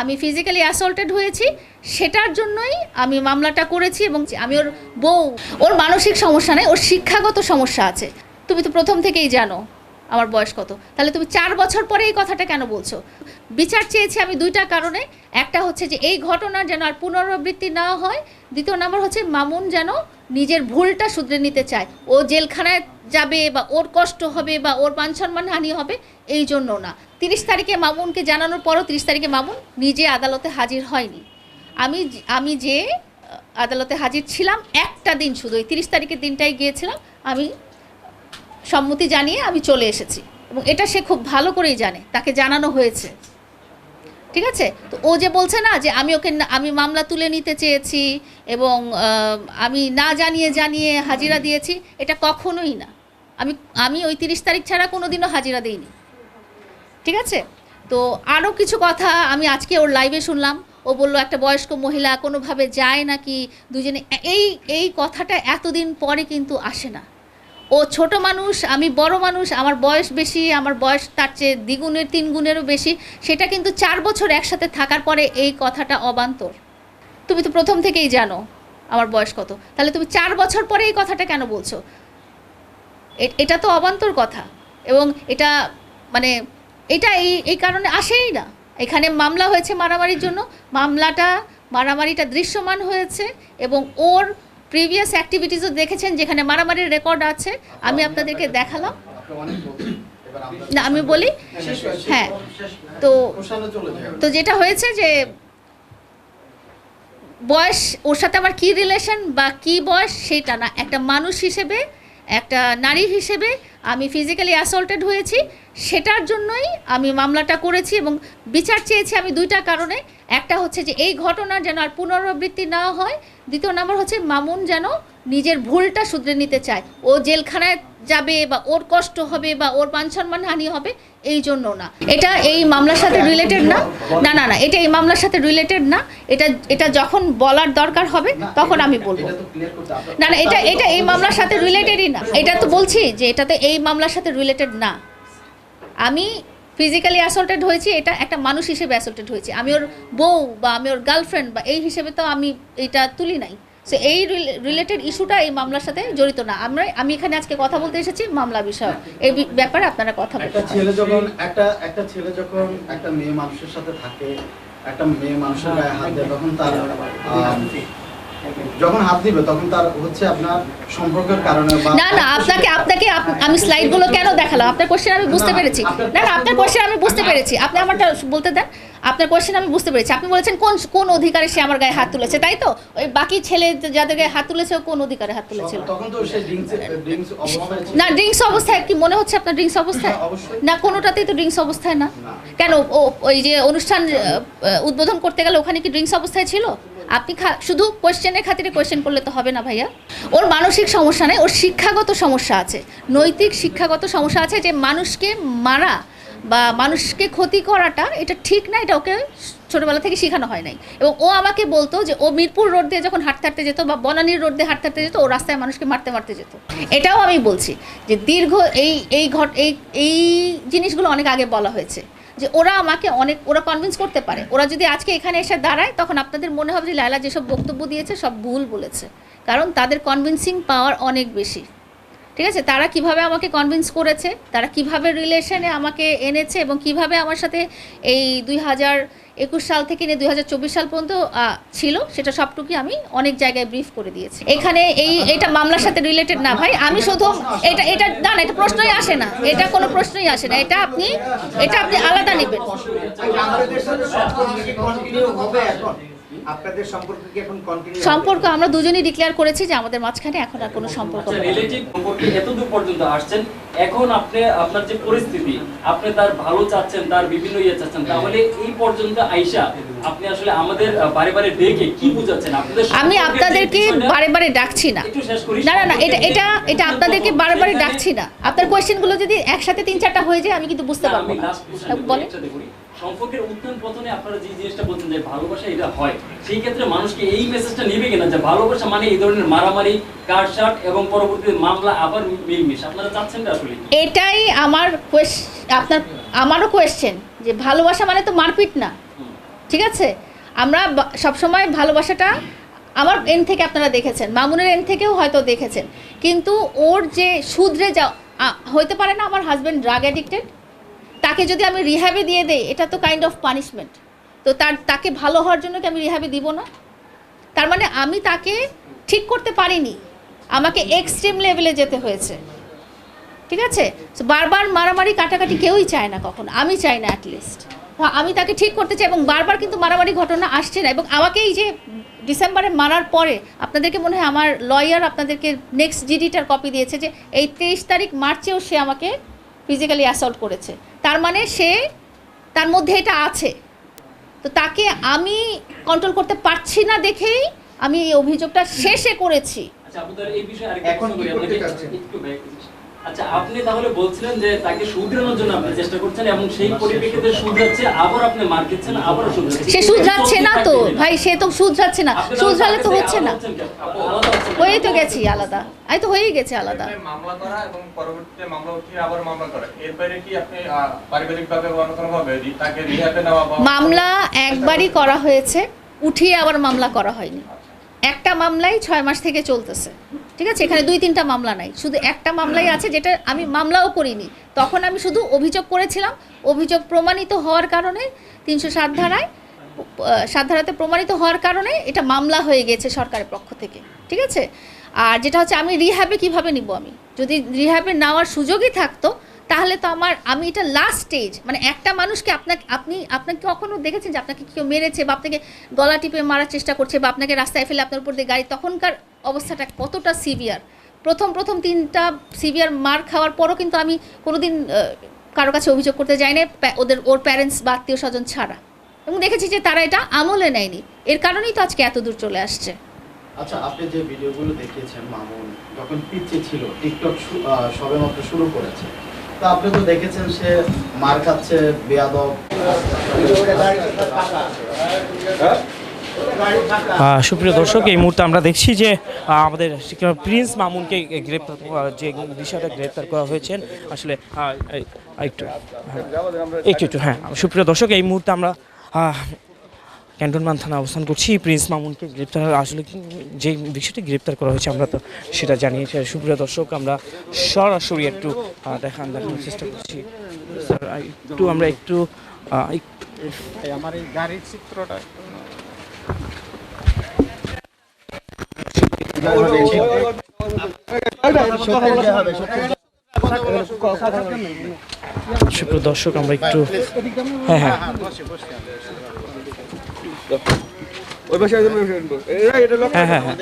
আমি physically assaulted হয়েছি, সেটার জন্যই আমি মামলাটা করেছি এবং আমি ওর বউ, ওর মানসিক সমস্যা নেই, ওর শিক্ষাগত সমস্যা আছে। তুমি তো প্রথম থেকেই জানো আমার বয়স কত। তাহলে তুমি চার বছর পরে এই কথাটা কেন বলছো? বিচার চেয়েছি আমি দুইটা কারণে। একটা হচ্ছে যে এই ঘটনা যেন আর পুনরাবৃত্তি না হয়, দ্বিতীয় নম্বর হচ্ছে মামুন যেন নিজের ভুলটা শুধরে নিতে চায়। ও জেলখানায় যাবে বা ওর কষ্ট হবে বা ওর মান সম্মান হানি হবে, এই জন্য না। তিরিশ তারিখে মামুনকে জানানোর পরও তিরিশ তারিখে মামুন নিজে আদালতে হাজির হয়নি। আমি আমি যে আদালতে হাজির ছিলাম একটা দিন শুধু। ওই তিরিশ তারিখের দিনটাই গিয়েছিলাম। আমি সম্মতি জানিয়ে আমি চলে এসেছি। এবং এটা সে খুব ভালো করেই জানে। তাকে জানানো হয়েছে। ঠিক আছে? তো ও যে বলছে না যে আমি ওকে আমি মামলা তুলে নিতে চেয়েছি এবং আমি না জানিয়ে জানিয়ে হাজিরা দিয়েছি, এটা কখনোই না। আমি আমি ওই তিরিশ তারিখ ছাড়া কোনো দিনও হাজিরা দিইনি। ঠিক আছে? তো আরও কিছু কথা আমি আজকে ওর লাইভে শুনলাম। ও বলল, একটা বয়স্ক মহিলা কোনোভাবে যায় নাকি? দুজনে এই এই কথাটা এতদিন পরে কিন্তু আসে না। ও ছোট মানুষ, আমি বড় মানুষ, আমার বয়স বেশি, আমার বয়স তার চেয়ে দ্বিগুণের তিন গুণেরও বেশি, সেটা কিন্তু চার বছর একসাথে থাকার পরে এই কথাটা অবান্তর। তুমি তো প্রথম থেকেই জানো আমার বয়স কত। তাহলে তুমি চার বছর পরে এই কথাটা কেন বলছো? এটা তো অবান্তর কথা এবং এটা মানে এটা এই এই কারণে আসেই না। এখানে মামলা হয়েছে মারামারির জন্য, মামলাটা, মারামারিটা দৃশ্যমান হয়েছে এবং ওর প্রিভিয়াস অ্যাক্টিভিটিসও দেখেছেন যেখানে মারামারির রেকর্ড আছে, আমি আপনাদেরকে দেখালাম। না, আমি বলি হ্যাঁ তো তো যেটা হয়েছে যে বয়স, ওর সাথে আমার কি রিলেশন বা কি বয়স সেটা না, একটা মানুষ হিসেবে, একটা নারী হিসেবে আমি ফিজিক্যালি অ্যাসল্টেড হয়েছি। সেটার জন্যই আমি মামলাটা করেছি এবং বিচার চেয়েছি আমি দুইটা কারণে। একটা হচ্ছে যে এই ঘটনার যেন আর পুনরাবৃত্তি না হয়। দ্বিতীয় নম্বর হচ্ছে মামুন যেন নিজের ভুলটা শুধরে নিতে চায়। ও জেলখানায় যাবে বা ওর কষ্ট হবে বা ওর মান সম্মান হানি হবে এই জন্য না। এটা এই মামলার সাথে রিলেটেড না। না না না এটা এই মামলার সাথে রিলেটেড না। এটা এটা যখন বলার দরকার হবে তখন আমি বলব। না না এটা এটা এই মামলার সাথে রিলেটেডই না। এটা তো বলছি যে এটা তো এই মামলার সাথে রিলেটেড না। আমি ফিজিক্যালি অ্যাসল্টেড হয়েছি, এটা একটা মানুষ হিসেবে অ্যাসল্টেড হয়েছি। আমি ওর বউ বা আমি ওর গার্লফ্রেন্ড বা এই হিসেবে তো আমি এটা তুলি নাই। সো এই রিলেটেড ইস্যুটা এই মামলার সাথে জড়িত না। আমরা আমি এখানে আজকে কথা বলতে এসেছি মামলা বিষয় এই ব্যাপারে আপনারা কথা বলতে একটা ছেলে যখন একটা একটা ছেলে যখন একটা মেয়ে মানুষের সাথে থাকে, একটা মেয়ে মানুষের গায়ে হাত দেয়, তখন তার যখন হাত দিবে তখন তার হচ্ছে আপনার সম্পর্কের কারণে না না আপনাকে আপনাকে আপ- আমি স্লাইডগুলো কেন দেখালাম? আপনার কোশ্চেন আমি বুঝতে পেরেছি। না না আপনার কোশ্চেন আমি বুঝতে পেরেছি। আপনি আমারটা বলতে দেন। আপনার কোশ্চেন আমি বুঝতে পেরেছি। আপনি বলেছেন কোন কোন অধিকারে সে আমার গায়ে হাত তুলেছে তাই তো? ওই বাকি ছেলে যাদের গায়ে হাত তুলেছে কোন অধিকারে হাত তুলেছিল। না ড্রিঙ্কস অবস্থায় কি মনে হচ্ছে আপনার ড্রিঙ্কস অবস্থায়? হ্যাঁ, না কোনোটাতেই তো ড্রিঙ্কস অবস্থায় না। কেন? ওই যে অনুষ্ঠান উদ্বোধন করতে গেলে ওখানে কি ড্রিঙ্কস অবস্থায় ছিল? আপনি শুধু কোয়েশ্চেনের খাতিরে কোয়েশ্চেন করলে তো হবে না ভাইয়া। ওর মানসিক সমস্যা নেই, ওর শিক্ষাগত সমস্যা আছে। নৈতিক শিক্ষাগত সমস্যা আছে যে মানুষকে মারা বা মানুষকে ক্ষতি করাটা এটা ঠিক না, এটা ওকে ছোটোবেলা থেকে শেখানো হয় নাই। এবং ও আমাকে বলতো যে ও মিরপুর রোড দিয়ে যখন হাঁটতে হাঁটতে যেত বা বনানীর রোড দিয়ে হাঁটতে হাঁটতে যেত, ও রাস্তায় মানুষকে মারতে মারতে যেত। এটাও আমি বলছি যে দীর্ঘ এই এই ঘট, এই এই জিনিসগুলো অনেক আগে বলা হয়েছে। যে ওরা আমাকে অনেক, ওরা কনভিন্স করতে পারে। ওরা যদি আজকে এখানে এসে দাঁড়ায়, তখন আপনাদের মনে হবে যে লায়লা যেসব বক্তব্য দিয়েছে, সব ভুল বলেছে। কারণ তাদের কনভিন্সিং পাওয়ার অনেক বেশি। ঠিক আছে? তারা কীভাবে আমাকে কনভিন্স করেছে? তারা কীভাবে রিলেশনে আমাকে এনেছে এবং কীভাবে আমার সাথে এই দুই হাজার একুশ সাল থেকে নিয়ে দুই হাজার চব্বিশ সাল পর্যন্ত ছিল, সেটা সবটুকুই আমি অনেক জায়গায় ব্রিফ করে দিয়েছি। এখানে এই, এটা মামলার সাথে রিলেটেড না ভাই, আমি শুধু এটা এটা, না এটা প্রশ্নই আসে না। এটা কোনো প্রশ্নই আসে না। এটা আপনি এটা আপনি আলাদা নেবেন। আপনাদের সম্পর্ক কি এখন সম্পর্ক কন্টিনিউ সম্পর্ক আমরা দুজনেই ডিক্লেয়ার করেছি যে আমাদের মাঝখানে এখন আর কোনো সম্পর্ক আচ্ছা নেই। রিলেটিভ সম্পর্কে এতদূর পর্যন্ত আসছেন এখন আপনি আপনার যে পরিস্থিতি আপনি তার ভালো চাচ্ছেন তার বিভিন্ন ইয়ে চাচ্ছেন তাহলে এই পর্যন্ত আইসা আপনি আসলে আমাদের বারে বারে ডেকে কি বুঝাচ্ছেন? আপনাদের আমি আপনাদেরকে বারে বারে ডাকছি না। না না না এটা এটা এটা আপনাদেরকে বারে বারে ডাকছি না। আপনার কোয়েশ্চেনগুলো যদি একসাথে তিন চারটা হয়ে যায় আমি কিন্তু বুঝতে পারব না। বলেন। সম্পর্কের উত্থান পতনে আপনারা যে জিনিসটা বলছেন যে ভালোবাসা এটা হয় সেই ক্ষেত্রে মানুষকে এই মেসেজটা নেবে কিনা? যে ভালোবাসা মানে এই ধরনের মারামারি কাটসাট এবং পরবর্তীতে মামলা আবার মিলমিশ। আপনারা চাচ্ছেন না আসলে? এটাই আমার আপনার আমারও কোয়েশ্চেন যে ভালোবাসা মানে তো মারপিট না। ঠিক আছে? আমরা সবসময় ভালোবাসাটা আমার এন থেকে আপনারা দেখেছেন মামুনের এন থেকেও হয়তো দেখেছেন। কিন্তু ওর যে শুধরে যা হইতে পারে না আমার হাজব্যান্ড ড্রাগ অ্যাডিক্টেড তাকে যদি আমি রিহ্যাবে দিয়ে দেই, এটা তো কাইন্ড অফ পানিশমেন্ট তো তার, তাকে ভালো হওয়ার জন্য কি আমি রিহ্যাবে দিব না? তার মানে আমি তাকে ঠিক করতে পারিনি। আমাকে এক্সট্রিম লেভেলে যেতে হয়েছে। ঠিক আছে? বারবার মারামারি কাটাকাটি কেউই চায় না কখন। আমি চাই না অ্যাটলিস্ট আমি তাকে ঠিক করতে চাই এবং বারবার কিন্তু মারামারি ঘটনা আসছে না। এবং আমাকে এই যে ডিসেম্বরে মারার পরে আপনাদেরকে মনে হয় আমার লয়ার আপনাদেরকে নেক্সট জিডিটার কপি দিয়েছে যে, এই তেইশ তারিখ মার্চেও সে আমাকে ফিজিক্যালি অ্যাসল্ট করেছে। তার মানে সে তার মধ্যে এটা আছে। তো তাকে আমি কন্ট্রোল করতে পারছি না দেখেই আমি এই অভিযোগটা শেষে করেছি। আচ্ছা আপনাদের এই বিষয়ে আরেকটা এখন আচ্ছা আপনি তাহলে বলছিলেন যে তাকে শুধরানোর জন্য আপনি চেষ্টা করছেন এবং সেই পরিপ্রেক্ষিতে শুধরাচ্ছে আবার আপনি মার খেচ্ছেন আবারও শুধরাচ্ছেন সে শুধরাচ্ছে না তো ভাই সে তো শুধরাচ্ছে না। শুধরালে তো হচ্ছে না। তো গেছি আলাদা। আমি তো হয়েই গেছে আলাদা। মামলা করা এবং পরবর্তীতে মামলা উঠিয়ে আবার মামলা করা। এরপরে কি আপনি পারিবারিক ভাবে বা অন্য কোনো ভাবে তাকে রিহাবে নেওয়া বা মামলা একবারই করা? হয়েছে উঠিয়ে আবার মামলা করা হয়নি। একটা মামলাই ছয় মাস থেকে চলতেছে। ঠিক আছে? এখানে দুই, তিনটা মামলা নাই। শুধু একটা মামলাই আছে যেটা আমি মামলাও করিনি। তখন আমি শুধু অভিযোগ করেছিলাম। অভিযোগ প্রমাণিত হওয়ার কারণে তিনশো সাত ধারায় সাত ধারাতে প্রমাণিত হওয়ার কারণে এটা মামলা হয়ে গেছে সরকারের পক্ষ থেকে। ঠিক আছে? আর যেটা হচ্ছে আমি রিহ্যাবে কীভাবে নিব আমি? যদি রিহ্যাবে নেওয়ার সুযোগই থাকতো, তাহলে তো আমার, আমি এটা লাস্ট স্টেজ মানে একটা মানুষকে আপনাকে, আপনি, আপনাকে কখনো দেখেছেন যে আপনাকে কেউ মেরেছে বা আপনাকে গলা টিপে মারার চেষ্টা করছে বা আপনাকে রাস্তায় ফেলে আপনার উপর দিয়ে গাড়ি, তখনকার অবস্থাটা কতটা সিভিয়ার? প্রথম প্রথম তিনটা সিভিয়ার মার খাওয়ার পরও কিন্তু আমি কোনোদিন আহ, কারও কাছে অভিযোগ করতে যাই না ওদের ওর প্যারেন্টস বা আত্মীয় স্বজন ছাড়া। এবং দেখেছি যে তারা এটা আমলে নেয়নি। এর কারণেই তো আজকে এত দূর চলে আসছে। আচ্ছা আপনি যে ভিডিওগুলো দেখিয়েছেন মামুন যখন পিচ্ছে ছিল টিকটক সবেমাত্র শুরু করেছে। তো আপনি তো দেখেছেন সে মার খাচ্ছে বেয়াদব। আহ, সুপ্রিয় দর্শক এই মুহূর্তে আমরা দেখছি যে আমাদের প্রিন্স মামুনকে গ্রেপ্তার যে বিষয়টা গ্রেপ্তার করা হয়েছে আসলে একটু হ্যাঁ, একটু একটু হ্যাঁ সুপ্রিয় দর্শক এই মুহূর্তে আমরা আহ, ক্যান্টনমেন্ট থানা অবস্থান করছি। প্রিন্স মামুনকে গ্রেপ্তার আসলে যে বিষয়টি গ্রেপ্তার করা হয়েছে আমরা তো সেটা জানিয়েছি। সুপ্রিয় দর্শক আমরা সরাসরি একটু দেখান দেখানোর চেষ্টা করছি। স্যার একটু আমরা একটু আমার এই গাড়ির চিত্রটা সুপ্রিয় দর্শক আমরা একটু হ্যাঁ হ্যাঁ। হ্যাঁ হ্যাঁ হ্যাঁ।